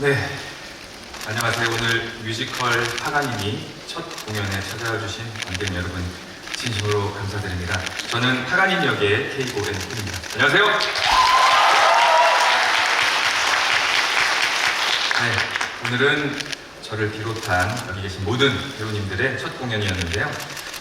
네, 안녕하세요. 오늘 뮤지컬 파가님이 첫 공연에 찾아와 주신 관객 여러분 진심으로 감사드립니다. 저는 파가님 역의 K5N입니다. 안녕하세요. 네, 오늘은 저를 비롯한 여기 계신 모든 배우님들의 첫 공연이었는데요.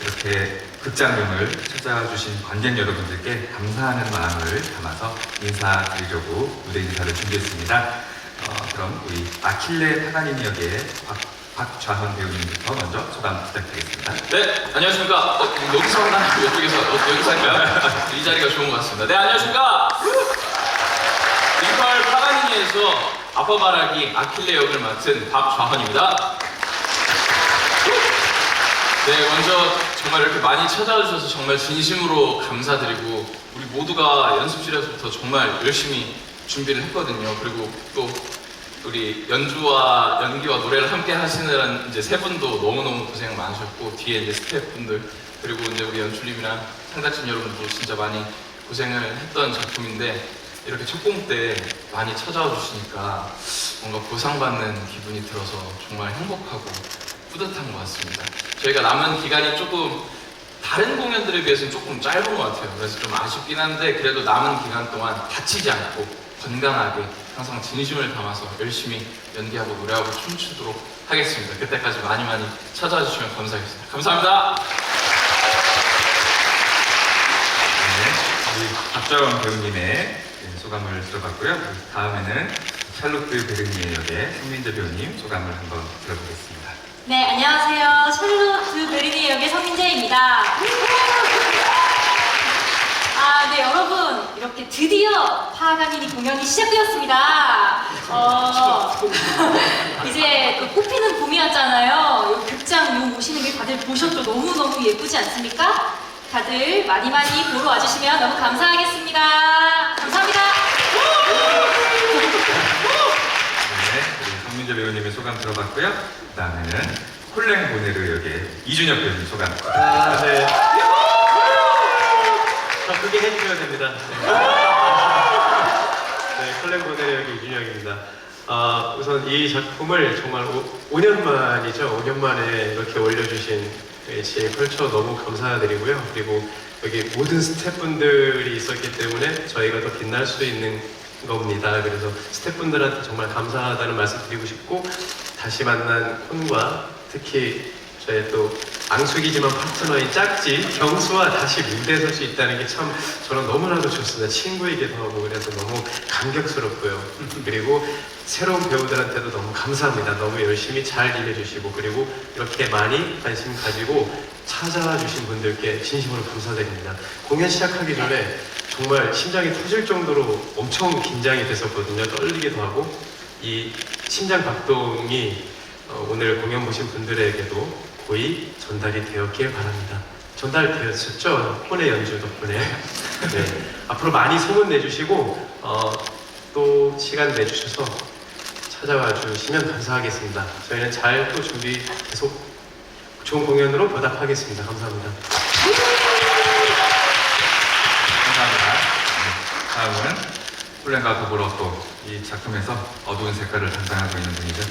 이렇게 극장명을 찾아와 주신 관객 여러분들께 감사하는 마음을 담아서 인사드리려고 무대 인사를 준비했습니다. 어, 그럼 우리 아킬레 파가님 역의 박, 박좌헌 배우님부터 먼저 소감 부탁드리겠습니다. 네, 안녕하십니까. 어, 여기서 하나? 이쪽에서, 어, 여기서 할까요? 이 자리가 좋은 것 같습니다. 네, 안녕하십니까. 뮤지컬 파가니니에서 아빠 말하기 아킬레 역을 맡은 박좌헌입니다. 네, 먼저 정말 이렇게 많이 찾아와 주셔서 정말 진심으로 감사드리고 우리 모두가 연습실에서부터 정말 열심히 준비를 했거든요. 그리고 또 우리 연주와 연기와 노래를 함께 하시는 이제 세 분도 너무너무 고생 많으셨고 뒤에 이제 스태프분들 그리고 이제 우리 연출님이랑 상작진 여러분도 진짜 많이 고생을 했던 작품인데 이렇게 첫공 때 많이 찾아와 주시니까 뭔가 보상받는 기분이 들어서 정말 행복하고 뿌듯한 것 같습니다. 저희가 남은 기간이 조금 다른 공연들에 비해서는 조금 짧은 것 같아요. 그래서 좀 아쉽긴 한데 그래도 남은 기간 동안 다치지 않고 건강하게 항상 진심을 담아서 열심히 연기하고 노래하고 춤추도록 하겠습니다. 그때까지 많이 많이 찾아와 주시면 감사하겠습니다. 감사합니다. 네, 우리 박좌헌 배우님의 네, 소감을 들어봤고요. 다음에는 샬롯트 베르니의 역의 성민재 배우님 소감을 한번 들어보겠습니다. 네, 안녕하세요. 샬롯트 베리니 역의 서민재입니다. 아, 네, 여러분. 이렇게 드디어 파가니니 공연이 시작되었습니다. 어, 이제 또 꽃피는 봄이 왔잖아요. 요 극장 요 오시는 게 다들 보셨죠? 너무너무 예쁘지 않습니까? 다들 많이 많이 보러 와주시면 너무 감사하겠습니다. 감사합니다. 네, 우리 성민재 배우님의 소감 들어봤고요. 그다음에는 콜랭 보네르 역의 이준혁 배우님 소감. 아, 네. 더 크게 해주셔야 됩니다. 네, 컬렉 모델의 여기 이준혁입니다. 아, 우선 이 작품을 정말 오, 년 만이죠. 5년 만에 이렇게 올려주신 HA 컬처 너무 감사드리고요. 그리고 여기 모든 스태프분들이 있었기 때문에 저희가 더 빛날 수 있는 겁니다. 그래서 스태프분들한테 정말 감사하다는 말씀 드리고 싶고 다시 만난 콘과 특히 저의 또 앙숙이지만 파트너인 짝지 경수와 다시 무대에 설 수 있다는 게 참 저는 너무나도 좋습니다. 친구이기도 하고 그래서 너무 감격스럽고요. 그리고 새로운 배우들한테도 너무 감사합니다. 너무 열심히 잘 일해주시고 그리고 이렇게 많이 관심 가지고 찾아와 주신 분들께 진심으로 감사드립니다. 공연 시작하기 전에 정말 심장이 터질 정도로 엄청 긴장이 됐었거든요. 떨리기도 하고 이 심장 박동이 어, 오늘 공연 보신 분들에게도 거의 전달이 되었길 바랍니다. 전달되었었죠? 폰의 연주 덕분에. 네. 앞으로 많이 소문 내주시고 어, 또 시간 내주셔서 찾아와 주시면 감사하겠습니다. 저희는 잘 또 준비 계속 좋은 공연으로 보답하겠습니다. 감사합니다. 감사합니다. 네, 다음은 콜랭과 더불어 또 이 작품에서 어두운 색깔을 담당하고 있는 분이죠.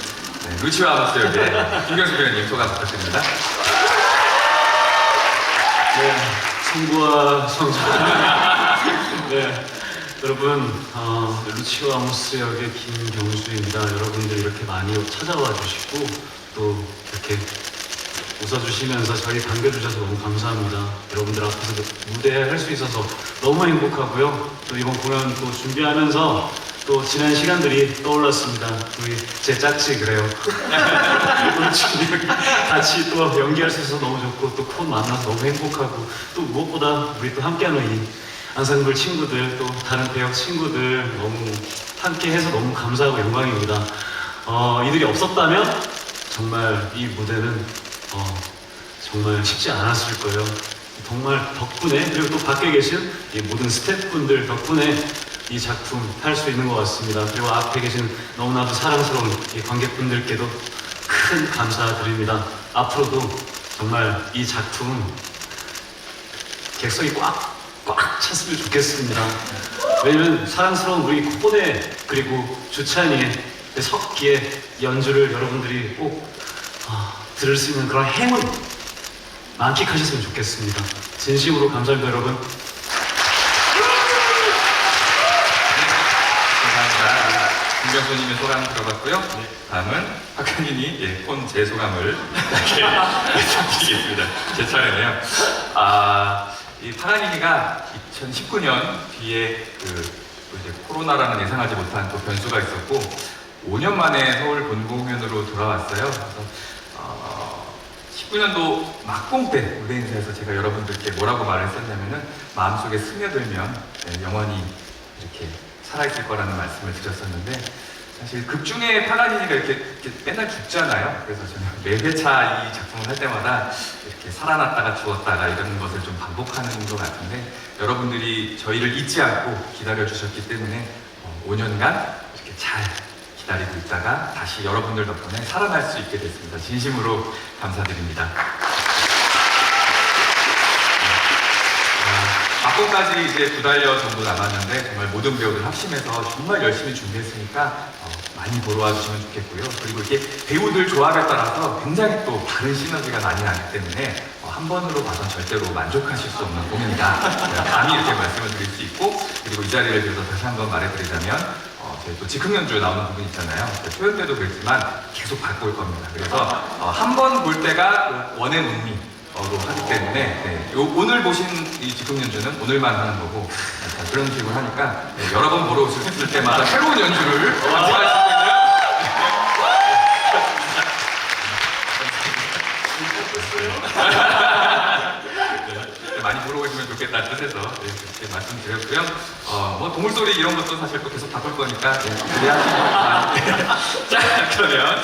네, 루치와 아모스 역의 김경수 배우님 소감 부탁드립니다. 네, 친구와 성자. 네, 여러분, 어, 루치오 아모스 역의 김경수입니다. 여러분들 이렇게 많이 찾아와 주시고 또 이렇게 웃어주시면서 저희 반겨주셔서 너무 감사합니다. 여러분들 앞에서 무대 할 수 있어서 너무 행복하고요. 또 이번 공연 또 준비하면서 또 지난 시간들이 떠올랐습니다. 우리 제 짝지 그래요. 같이 또 연기할 수 있어서 너무 좋고 또 콘 만나서 너무 행복하고 또 무엇보다 우리 또 함께하는 이 안상블 친구들 또 다른 배역 친구들 너무 함께해서 너무 감사하고 영광입니다. 어, 이들이 없었다면 정말 이 무대는 어, 정말 쉽지 않았을 거예요. 정말 덕분에 그리고 또 밖에 계신 이 모든 스태프분들 덕분에 이 작품 할수 있는 것 같습니다. 그리고 앞에 계신 너무나도 사랑스러운 이 관객분들께도 큰 감사드립니다. 앞으로도 정말 이 작품 객석이 꽉, 꽉 찼으면 좋겠습니다. 왜냐면 사랑스러운 우리 코네 그리고 주찬이의 그 석기의 연주를 여러분들이 꼭 아, 들을 수 있는 그런 행운 만끽하셨으면 좋겠습니다. 진심으로 감사합니다, 여러분. 김경수님의 소감 들어봤고요. 다음은 박한진이 예, 폰제 소감을 드리겠습니다. 제 차례네요. 아, 이 파라니니가 2019년 뒤에 그, 또 이제 코로나라는 예상하지 못한 또 변수가 있었고 5년 만에 서울 본공연으로 돌아왔어요. 그래서 어, 19년도 막공 때 무대 인사에서 제가 여러분들께 뭐라고 말했었냐면은 마음속에 스며들면 네, 영원히 이렇게 살아있을 거라는 말씀을 드렸었는데 사실 극 중에 파라니니가 이렇게, 이렇게 맨날 죽잖아요. 그래서 저는 매 회차 이 작품을 할 때마다 이렇게 살아났다가 죽었다가 이런 것을 좀 반복하는 것 같은데 여러분들이 저희를 잊지 않고 기다려 주셨기 때문에 어, 5년간 이렇게 잘 기다리고 있다가 다시 여러분들 덕분에 살아날 수 있게 됐습니다. 진심으로 감사드립니다. 막고까지 이제 두 달여 정도 남았는데 정말 모든 배우들 합심해서 정말 열심히 준비했으니까 어, 많이 보러 와주시면 좋겠고요. 그리고 이게 배우들 조합에 따라서 굉장히 또 다른 시너지가 많이 나기 때문에 어, 한 번으로 봐선 절대로 만족하실 수 없는. 제가 감히 이렇게 말씀을 드릴 수 있고 그리고 이 자리를 빌어서 다시 한 번 말해드리자면 어, 저희 또 즉흥 연주에 나오는 부분 있잖아요. 그 표현 때도 그랬지만 계속 바꿀 겁니다. 그래서 어, 한번 볼 때가 온리 어로 하기 때문에 네, 요- 오늘 보신 이 즉흥 연주는 오늘만 하는 거고 약간 그런 식으로 하니까 네, 여러 번 보러 오실 때마다 새로운 연주를 감상할 수 있는 네, 많이 보러 오시면 좋겠다 는 뜻에서 네, 그렇게 말씀드렸고요. 어, 뭐 동물 소리 이런 것도 사실 또 계속 바꿀 거니까 네, 기대하시고 자 그러면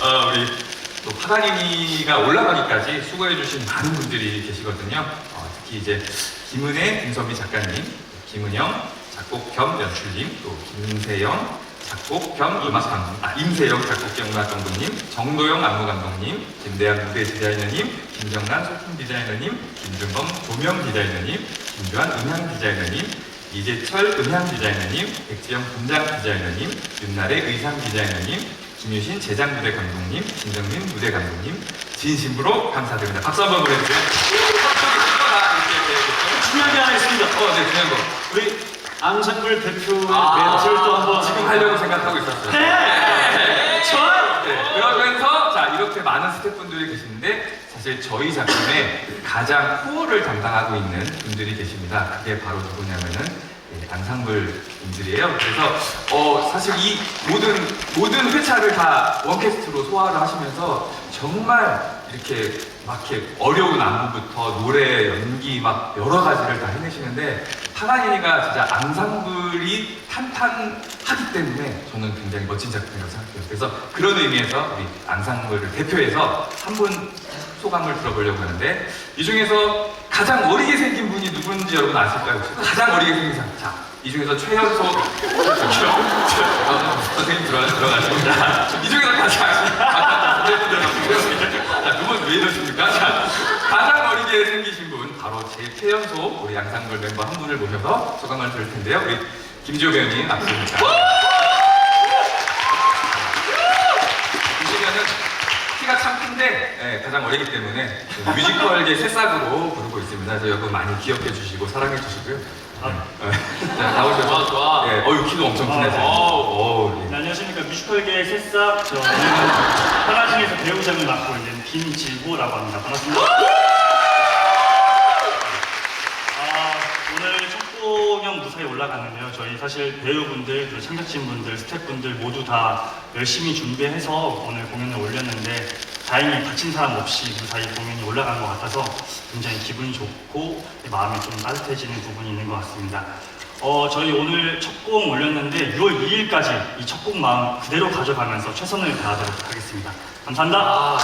어, 우리 또 파다리니가 올라가기까지 수고해주신 많은 분들이 계시거든요. 어, 특히 이제 김은혜, 김선미 작가님, 김은영 작곡 겸 연출님, 또 김세영 작곡 겸 음악 감독, 아 임세영 작곡 겸 음악 감독님, 정도영 안무 감독님, 김대한 무대 디자이너님, 김정란 소품 디자이너님, 김준범 조명 디자이너님, 김주환 음향 디자이너님, 이재철 음향 디자이너님, 백지영 분장 디자이너님, 윤나래 의상 디자이너님, 김유신 제작 무대 감독님, 김정민 무대 감독님, 진심으로 감사드립니다. 박수 한번 보내주세요. 중요한 게 하나 있습니다. 어, 네, 중요한 거. 우리 앙상블 대표의 아, 멘트를 또 한번 지금 하려고 생각하고 있었어요. 네! 저 네, 그러면서 자 이렇게 많은 스태프분들이 계시는데 사실 저희 작품에 가장 코어를 담당하고 있는 분들이 계십니다. 그게 바로 누구냐면은 예, 앙상블 분들이에요. 그래서 어 사실 이 모든 모든 회차를 다 원캐스트로 소화를 하시면서 정말 이렇게 막 이렇게 어려운 안무부터 노래, 연기 막 여러 가지를 다 해내시는데 파가니니가 진짜 앙상블이 탄탄하기 때문에 저는 굉장히 멋진 작품이라고 생각해요. 그래서 그런 의미에서 우리 앙상블을 대표해서 한 분 소감을 들어보려고 하는데 이 중에서 가장 어리게 생긴 분이 누군지 여러분 아실까요? 가장 어리게 생긴 사람. 자, 이 중에서 최연소 선생님 들어 들어가십니다. 이 중에서 가장 자, 두분왜 이러십니까? 자, 가장 어리게 생기신 분 바로 제 최연소 우리 양상걸 멤버 한 분을 모셔서 소감을 들을 텐데요. 우리 김지호 배우님 앞서입니다. 가장 어리기 때문에 그 뮤지컬계 새싹으로 부르고 있습니다. 그래서 여러분 많이 기억해 주시고 사랑해 주시고요. 네. 자, 나오셔서 좋아, 좋아. 예, 어유 키도 엄청 크네요. 어, 어, 네, 안녕하십니까 뮤지컬계의 새싹 저는 파라진에서 배우장을 맡고 있는 김지호라고 합니다 반갑습니다 아, 오늘 첫 공연 무사히 올라가는데요 저희 사실 배우분들 그리고 창작진분들 스태프분들 모두 다 열심히 준비해서 오늘 공연을 올렸는데 다행히 다친 사람 없이 무사히 공연이 올라간 것 같아서 굉장히 기분이 좋고 마음이 좀 따뜻해지는 부분이 있는 것 같습니다 어, 저희 오늘 첫 곡 올렸는데 6월 2일까지 이 첫 곡 마음 그대로 가져가면서 최선을 다하도록 하겠습니다. 감사합니다. 아,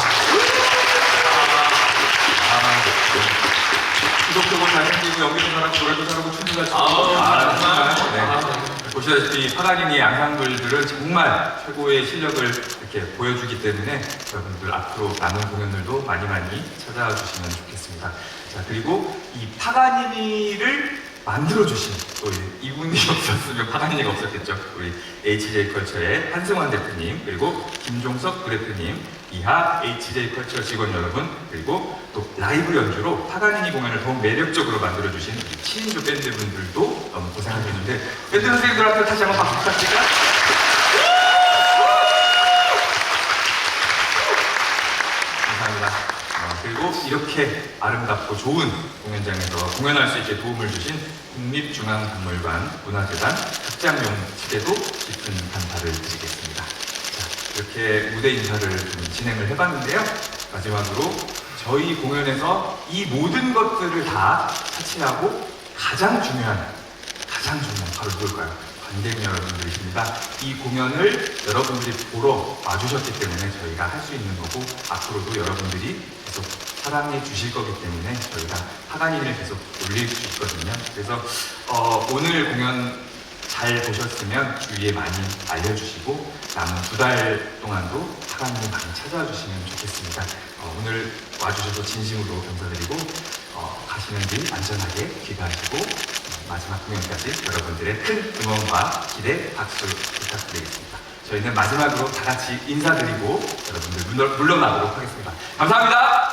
기독교고 잘생기고 연기도 잘하고 노래도 잘하고 춤도 잘 추고 아우, 아, 정말. 정말 네. 보시다시피 파가니니 양상글들은 정말 최고의 실력을 이렇게 보여주기 때문에 여러분들 앞으로 남은 공연들도 많이 많이 찾아와 주시면 좋겠습니다. 자 그리고 이 파가니니를 만들어주신 또 이분이 없었으면 파가니니가 없었겠죠. 우리 HJ 컬처의 한승환 대표님 그리고 김종석 부대표님 이하 HJ 컬처 직원 여러분 그리고 또 라이브 연주로 파가니니 공연을 더욱 매력적으로 만들어주신 우리 7인조 밴드분들도 너무 고생하셨는데 밴드 선생님들한테 다시 한번 박수? 감사합니다. 어, 그리고 이렇게 아름답고 좋은 공연장에서 공연할 수 있게 도움을 주신 국립중앙박물관 문화재단 극장용 측에도 깊은 감사를 드리겠습니다. 자, 이렇게 무대 인사를 좀 진행을 해봤는데요. 마지막으로 저희 공연에서 이 모든 것들을 다 차치하고 가장 중요한, 가장 중요한 바로 누굴까요? 관객 여러분들이십니다. 이 공연을 여러분들이 보러 와주셨기 때문에 저희가 할 수 있는 거고 앞으로도 여러분들이 계속 사랑해 주실 거기 때문에 저희가 파가니를 계속 올릴 수 있거든요. 그래서 어, 오늘 공연 잘 보셨으면 주위에 많이 알려주시고 남은 두 달 동안도 파가니를 많이 찾아와 주시면 좋겠습니다. 어, 오늘 와주셔서 진심으로 감사드리고 어, 가시는 길 안전하게 귀가하시고 어, 마지막 공연까지 여러분들의 큰 응원과 기대, 박수 부탁드리겠습니다. 저희는 마지막으로 다 같이 인사드리고 여러분들 물러, 물러나도록 하겠습니다. 감사합니다.